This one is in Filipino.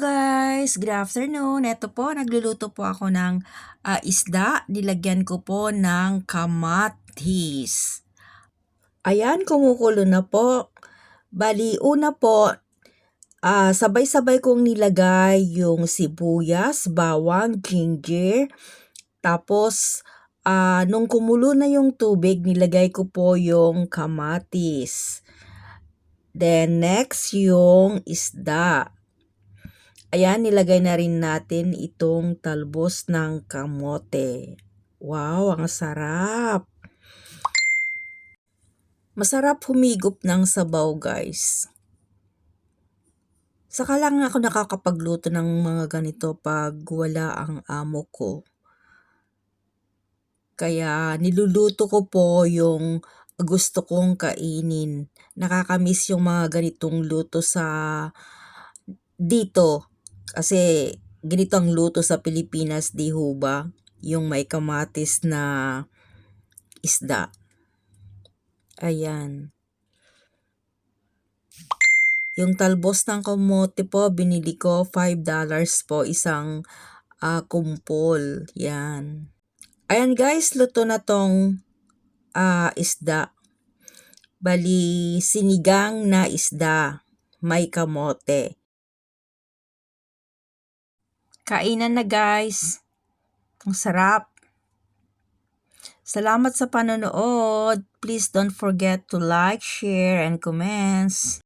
Guys! Good afternoon. Ito po, nagluluto po ako ng ah, isda. Nilagyan ko po ng kamatis. Ayan, kumukulo na po. Bali, una po, ah, sabay-sabay kong nilagay yung sibuyas, bawang, ginger. Tapos, ah, nung kumulo na yung tubig, nilagay ko po yung kamatis. Then, next, yung isda. Ayan, nilagay na rin natin itong talbos ng kamote. Wow, ang sarap! Masarap humigop ng sabaw, guys. Saka lang ako nakakapagluto ng mga ganito pag wala ang amo ko. Kaya niluluto ko po yung gusto kong kainin. Nakakamiss yung mga ganitong luto sa dito. Kasi ganito ang luto sa Pilipinas, di ho ba? Yung may kamatis na isda. Ayan. Yung talbos ng kamote po, binili ko $5 po isang ah, kumpol. Yan. Ayan guys, luto na tong ah, isda. Bali, sinigang na isda. May kamote. Kainan na guys. Ang sarap. Salamat sa panonood. Please don't forget to like, share, and comments.